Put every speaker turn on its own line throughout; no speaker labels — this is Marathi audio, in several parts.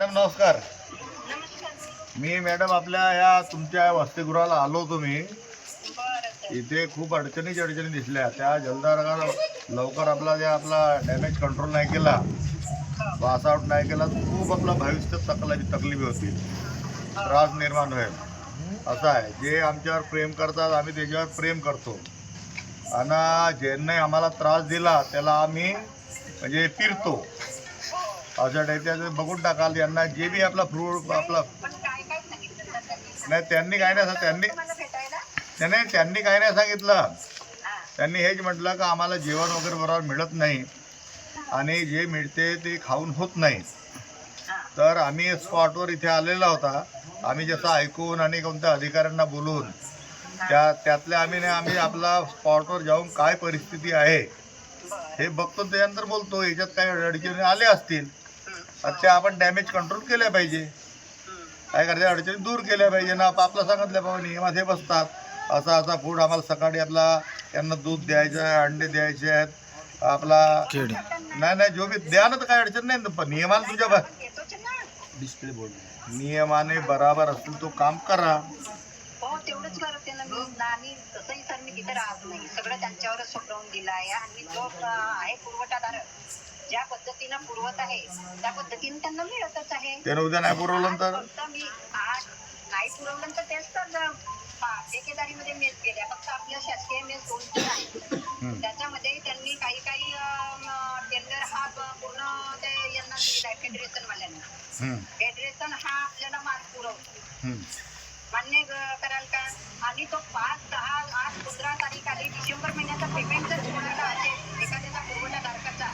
मॅडम नमस्कार. मी मॅडम आपल्या या तुमच्या वसतिगृहाला आलो होतो मी इथे खूप अडचणीची अडचणी दिसल्या. त्या जलदाराला लवकर आपला जे आपला डॅमेज कंट्रोल नाही केला पास आउट नाही केला तर खूप आपला भविष्य तकलाची तकलीफ होती. त्रास निर्माण होईल. असं आहे. जे आमच्यावर प्रेम करतात आम्ही त्याच्यावर प्रेम करतो. आणि ज्यांनी आम्हाला त्रास दिला त्याला आम्ही म्हणजे अशा टाईपच्या बघून टाकाल यांना जे बी आपला फ्रूट आपला नाही त्यांनी काय नाही त्यांनी नाही त्यांनी काय नाही सांगितलं. त्यांनी हेच म्हटलं का आम्हाला जेवण वगैरे बरोबर मिळत नाही आणि जे मिळते ते खाऊन होत नाही. तर आम्ही स्पॉटवर इथे आलेला होता. आम्ही जसं ऐकून आणि कोणत्या अधिकाऱ्यांना बोलून त्या त्यातल्या आम्ही नाही आम्ही आपला स्पॉटवर जाऊन काय परिस्थिती आहे हे बघतो त्यानंतर बोलतो. याच्यात काही अडचणी आल्या असतील
हं,
त्या आपण डॅमेज कंट्रोल केल्या पाहिजे.
हं.
काय करायचं? अडचणी दूर केल्या पाहिजे. ना आप- आपलं सांगितलं बाबा नियमात हे बसतात. असा असा फूड आम्हाला सकाळी आपला त्यांना दूध द्यायचं आहे अंडे द्यायचे आहेत. आपला नाही नाही जो बी द्या ना तर काय अडचण नाही. पण नियमाने तुमच्या ब-
येतोच ना
नियमाने बराबर असतील तो काम करा.
हो तेवढंच करते ना मी आणि तसंही सर मी तिथे राहत नाही. सगळं त्यांच्यावरच सोपवून दिलं आहे. आणि जो आहे पुरवठादार ज्या पद्धतीनं पुरवत आहे त्या पद्धतीने त्यांना मिळतच आहे.
त्यानं उद्या नाही पुरवलं तर?
फक्त मी आज नाही पुरवलं तर तेच तर ठेकेदारीमध्ये मेस गेल्या फक्त आपल्या शासकीय मेस आहेत.
हम्म.
त्याच्यामध्ये त्यांनी काही काही टेंडर हा पूर्ण ते यांना दिलाय फेडरेशन वाल्यांना. फेडरेशन हा आपल्याला माल पुरवतो. मान्य कराल का? आणि तो पाच दहा आठ पंधरा तारीख आली डिसेंबर महिन्याचा पेमेंट जर कोणाला असेल एखाद्याचा पुरवठाधारकाचा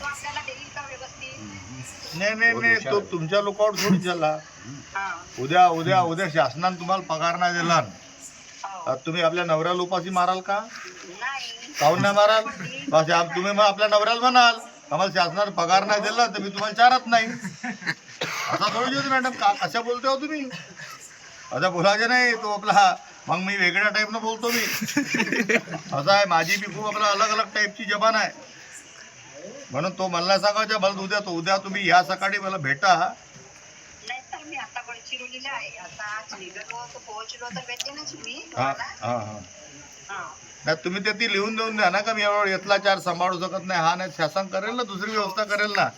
तो आपल्याला देईल का व्यवस्थित?
नाही नाही नाही तो तुमच्या लोकांवर थोडी झाला. उद्या उद्या उद्या शासनाने तुम्हाला पगार नाही दिला
हो.
तुम्ही आपल्या नवऱ्याला उपाशी माराल का?
नाही.
काहून नाही माराल? बस आप- तुम्ही मग आपल्या नवऱ्याला म्हणाल आम्हाला शासनाने पगार नाही दिला तर मी तुम्हाला चारत नाही. असा थोडी मॅडम. का कशा बोलते हो तुम्ही? आता बोलायचं नाही तो आपला मग मी वेगळ्या टाईपनं बोलतो मी. असं आहे माझी बी खूप आपला अलग अलग टाईपची जबान आहे. म्हणून तो मला सांगायचा मला उद्या तो उद्या तुम्ही या सकाळी मला भेटा.
नाही तर मी आता गडचिरोलीला आहे. आता आज निघालो तर पोहोचलो तर भेटेनच मी
हा. हा हा.
हा.
नाही तुम्ही ते ती लिहून देऊन द्या ना का मी एवढा येतला चार सांभाळू शकत नाही. हा नाही शासन करेल ना दुसरी व्यवस्था करेल ना.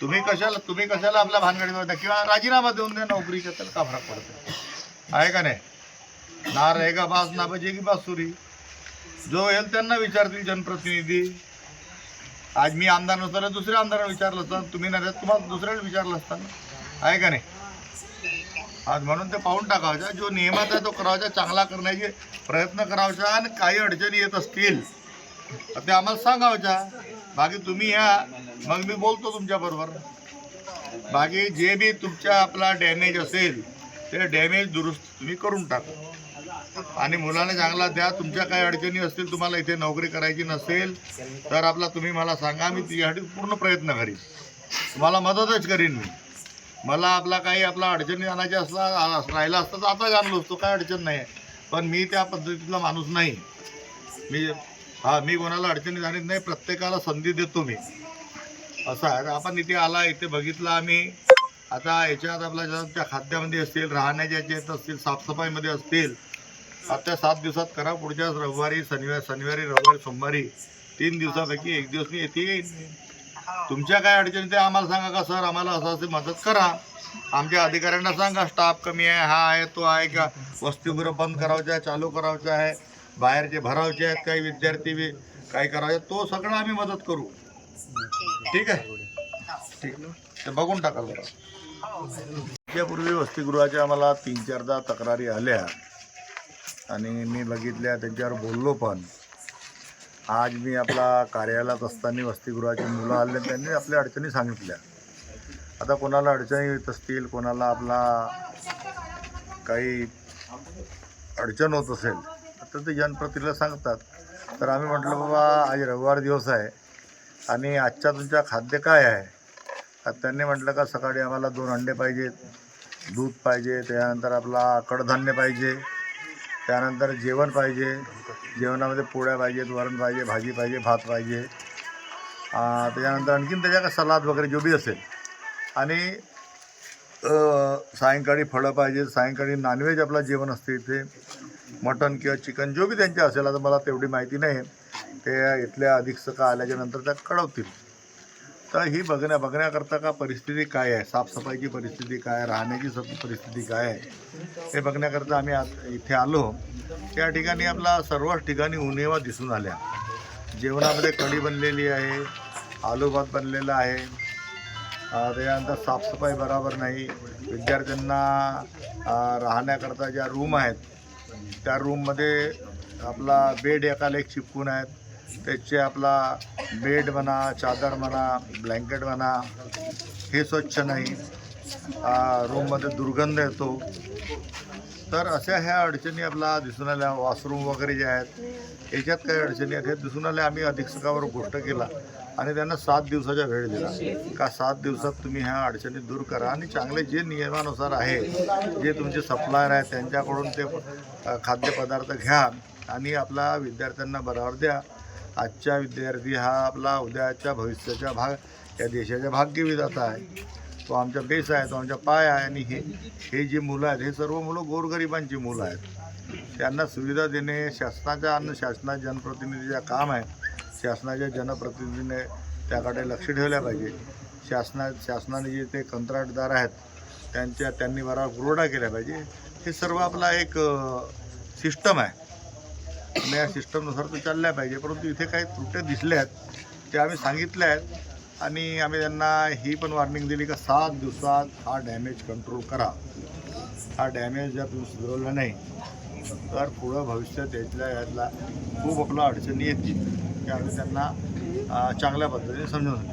तुम्ही कशाला तुम्ही कशाला आपल्या भानगडीवर किंवा राजीनामा देऊन द्या नोकरीच्या त्याला का फरक पडतो आहे का नाही? ना रहेगा बास? ना बजेगी बासुरी? जो येईल त्यांना विचारतील जनप्रतिनिधी. आज मी आमदार नसताना दुसऱ्या आमदारांना विचारलं असतं. तुम्ही नाही तुम्हाला दुसऱ्याला विचारलं असतं आहे का नाही? आज म्हणून ते पाहून टाकायचा जो नियमात आहे तो करायचा चांगला करण्याचे प्रयत्न करायचा आणि काही अडचणी येत असतील तर ते आम्हाला सांगावच्या बाकी तुम्ही या. मग मी बोलतो तुमच्याबरोबर बाकी जे बी तुमच्या आपला डॅमेज असेल ते डॅमेज दुरुस्त तुम्ही करून टाका. आणि मुलांना चांगला द्या तुमच्या काही अडचणी असतील तुम्हाला इथे नोकरी करायची नसेल तर आपला तुम्ही मला सांगा मी तुझ्यासाठी पूर्ण प्रयत्न करीन. तुम्हाला मदतच करीन मी. मला आपला काही आपला अडचणी आणायच्या असला राहिला असता तर आता आणलो असतो काय अडचण नाही. आहे पण मी त्या पद्धतीतला माणूस नाही. मी हा मी कोणाला अडचणी आणत नाही प्रत्येकाला संधी देतो मी. असं आहे. तर आपण इथे आला इथे बघितलं आम्ही. आता याच्यात आपल्या ज्या त्या खाद्यामध्ये असतील राहण्याच्या याच्यात असतील साफसफाईमध्ये असतील आता सात दिवसात करा. पुढच्या रविवारी शनिवारी शनिवारी रविवारी सोमवारी तीन दिवसापैकी एक दिवस मी
हो.
तुमच्या काय अडचणी ते आम्हाला सांगा का सर? आम्हाला असं असं मदत करा. आमच्या अधिकाऱ्यांना सांगा स्टाफ कमी आहे हा आहे तो आहे का वसतिगृह बंद करायचं आहे चालू करायचं आहे बाहेरचे भरावचे आहेत काही विद्यार्थी बी काही करायचे तो सगळं आम्ही मदत करू.
ठीक आहे?
ठीक आहे. ठीक. ते बघून टाकाल जरा. वसतिगृहाच्या आम्हाला तीन चारदा तक्रारी आल्या. आणि मी बघितल्या त्यांच्यावर बोललो पण. आज मी आपला कार्यालयात असताना वसतिगृहाची मुलं आले त्यांनी आपल्या अडचणी सांगितल्या. आता कोणाला अडचणी येत असतील कोणाला आपला काही अडचण होत असेल तर ते जनप्रतिनिधीला सांगतात. तर आम्ही म्हटलं बाबा आज रविवार दिवस आहे. आणि आजच्या तुमच्या खाद्य काय आहे? तर त्यांनी म्हटलं का सकाळी आम्हाला दोन अंडे पाहिजेत दूध पाहिजे त्यानंतर आपला कडधान्य पाहिजे त्यानंतर जेवण पाहिजे जेवणामध्ये पोळ्या पाहिजेत वरण पाहिजे भाजी पाहिजे भात पाहिजे. त्याच्यानंतर आणखीन त्याच्या का सलाद वगैरे जो बी असेल. आणि सायंकाळी फळं पाहिजे सायंकाळी नॉनव्हेज आपलं जेवण असते इथे. मटन किंवा चिकन जो बी त्यांचे असेल आता मला तेवढी माहिती नाही ते इथल्या अधीक्षका आल्याच्यानंतर त्या कळवतील. तर ही बघण्या बघण्याकरता का परिस्थिती काय आहे? साफसफाईची परिस्थिती काय आहे? राहण्याची सब परिस्थिती काय आहे? हे बघण्याकरता आम्ही आत इथे आलो. त्या ठिकाणी आपला सर्वच ठिकाणी उन्हेवा दिसून आल्या. जेवणामध्ये कढी बनलेली आहे आलू भात बनलेला आहे. त्याच्यानंतर साफसफाई बरोबर नाही. विद्यार्थ्यांना राहण्याकरता ज्या रूम आहेत त्या रूममध्ये आपला बेड एकाला एक चिपकून आहेत. त्याचे आपला बेड म्हणा चादर म्हणा ब्लँकेट म्हणा हे स्वच्छ नाही. रूममध्ये दुर्गंध येतो. तर अशा ह्या अडचणी आपला दिसून आल्या. वॉशरूम वगैरे जे आहेत याच्यात काही अडचणी आहेत. हे दिसून आल्या आम्ही अधीक्षकावर गोष्ट केला आणि त्यांना सात दिवसाचा वेळ दिला. का सात दिवसात तुम्ही ह्या अडचणी दूर करा आणि चांगले जे नियमानुसार आहे जे तुमचे सप्लायर आहेत त्यांच्याकडून ते खाद्यपदार्थ घ्या आणि आपला विद्यार्थ्यांना बरावर द्या. आजच्या विद्यार्थी हा आपला उद्याच्या भविष्याच्या भाग या देशाच्या भाग्यविधाता आहे. तो आमच्या बेस आहे तो आमच्या पाय आहे आणि हे हे जी मुलं आहेत हे सर्व मुलं गोरगरिबांची मुलं आहेत. त्यांना सुविधा देणे शासनाच्या अन्न शासना जनप्रतिनिधीचं काम आहे. शासनाच्या जनप्रतिनिधीने त्याकडे लक्ष ठेवलं पाहिजे. शासना शासनाने जे ते कंत्राटदार आहेत त्यांच्या त्यांनी बरोबर पुरवठा केला पाहिजे. हे सर्व आपला एक सिस्टम आहे. आणि या सिस्टमनुसार तो चालल्या पाहिजे. परंतु इथे काही त्रुट्या दिसल्या आहेत त्या आम्ही सांगितल्या आहेत. आणि आम्ही त्यांना ही पण वॉर्निंग दिली का सात दिवसात हा डॅमेज कंट्रोल करा. हा डॅमेज जर तुम्ही सुधारवला नाही तर पुढं भविष्यात यातल्या यातला खूप आपला अडचणी येतील. त्या आम्ही त्यांना चांगल्या पद्धतीने समजून